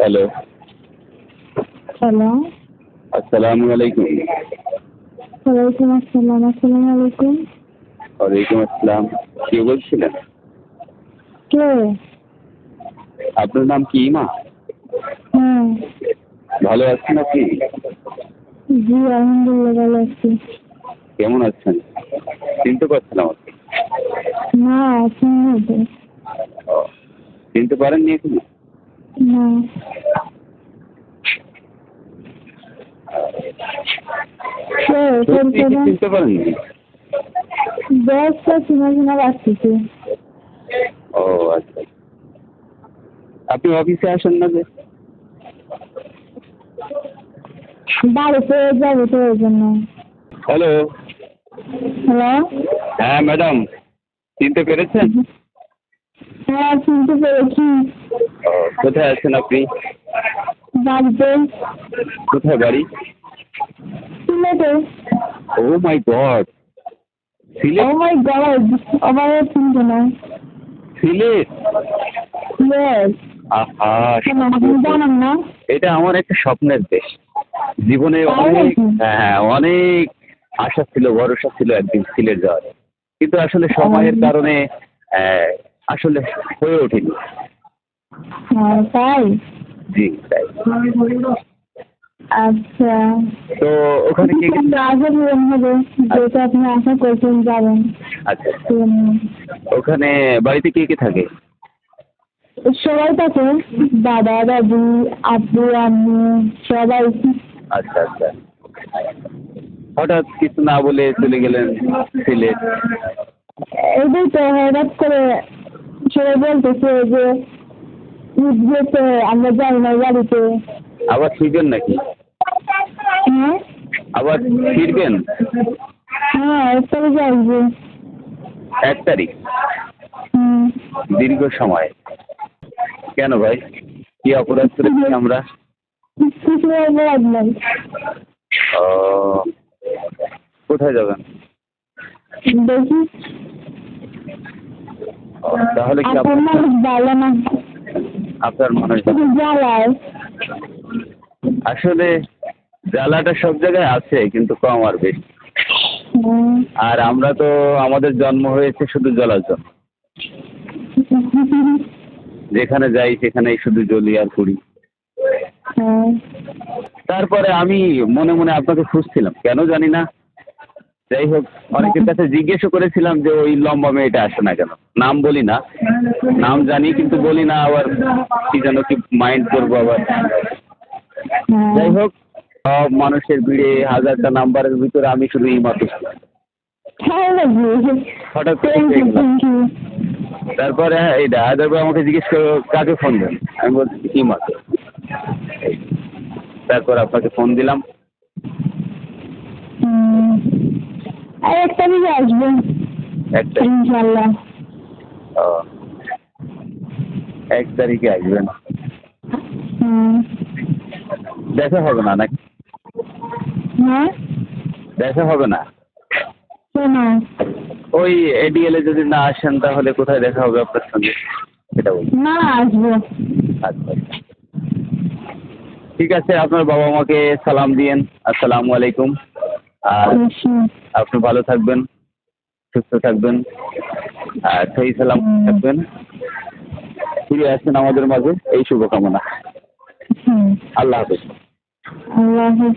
Hello. Hello. আসসালামু আলাইকুম। ওয়ালাইকুম আসসালাম আসসালামু আলাইকুম। ওয়ালাইকুম আসসালাম। কে বলছিলেন? কে? আপনার নাম কি মা? হ্যাঁ। ভালো আছেন আপনি? জি আলহামদুলিল্লাহ ভালো আছি। কেমন আছেন? চিনতে পারছেন আমাকে? না চিনতে পারেননি এখনও? না কে সত্যি কি পরিচয় চিনতে পারেননি? দশটা চিনা চিনা লাগতেছে ও আচ্ছা। আপনি অফিসে আসেন না যে? বাড়িতে যাব তো ওই জন্য। হ্যালো? হ্যালো? হ্যাঁ ম্যাডাম। চিনতে পেরেছেন? হ্যাঁ চিনতে পেরেছি। কোথায় আছেন আপনি? বাড়িতে। কোথায় বাড়ি? সিলেটে ও my God. Oh Sylhet my God আমার চিনতে না? সিলেট ইয়েস আহা জানেন না? এটা আমার একটা স্বপ্নের দেশ। জীবনে অনেক হ্যাঁ অনেক আশা ছিল ভরসা ছিল একদিন সিলেট যাওয়ার। কিন্তু আসলে সময়ের কারণে আসলে হয়ে ওঠেনি। হ্যাঁ তাই? জি তাই। আচ্ছা। তো ওখানে কে কিন্তু আগে হবে যেটা আপনি আশা করছেন যাবেন। আচ্ছা। ওখানে বাড়িতে কে কে থাকে? সবাই থাকে দাদা দাদি আব্বু আম্মু সবাই। আচ্ছা আচ্ছা। হঠাৎ কিছু না বলে চলে গেলেন সিলেট এটাই তো হঠাৎ করে সবাই বলতেছে যে আমরা যাই না বাড়িতে। আবার ফিরবেন নাকি? আবার ফিরবেন? হ্যাঁ যে এক তারিখ? দীর্ঘ সময়। কেন ভাই? কি অপরাধ করেছি আমরা? ও কোথায় যাবেন? দেখি। তাহলে কি আপনার মানুষ আসলে জ্বালাটা সব জায়গায় আছে কিন্তু কম আর বেশি। আর আমরা তো আমাদের জন্ম হয়েছে শুধু জ্বলার জন্য। যেখানে যাই সেখানেই শুধু জ্বলি আর হ্যাঁ তারপরে আমি মনে মনে আপনাকে খুঁজছিলাম কেন জানি না। যাই হোক অনেকের কাছে জিজ্ঞেসও করেছিলাম যে ওই লম্বা মেয়েটা আসে না কেন। নাম বলি না। নাম জানি কিন্তু বলি না আবার কি যেন কি মাইন্ড করব আবার। যাই হোক সব মানুষের ভিড়ে হাজারটা নাম্বারের ভিতরে আমি শুধু ইমাতে ছিলাম। হ্যাঁ নাকি হঠাৎ তারপরে হ্যাঁ এইটা তারপরে আমাকে জিজ্ঞেস করো কাকে ফোন দেন? আমি বলছি ইমাকে। তারপর আপনাকে ফোন দিলাম। আর দিকে আসব। একটা। ইনশাল্লাহ ও, এক তারিখে আসবেন। দেখা হবে না নাকি? হ্যাঁ? দেখা হবে না? কেন? ওই এডিএল এ যদি না আসেন তাহলে কোথায় দেখা হবে আপনার সঙ্গে? সেটা বলুন। না আসব। আচ্ছা। ঠিক আছে আপনার বাবা মাকে সালাম দিয়েন। আসসালামু আলাইকুম। আর আপনি ভালো থাকবেন সুস্থ থাকবেন আর সেই সালাম থাকবেন। ফিরে আসছেন আমাদের মাঝে। এই শুভকামনা। আল্লাহ হাফেজ। আল্লাহ হাফেজ।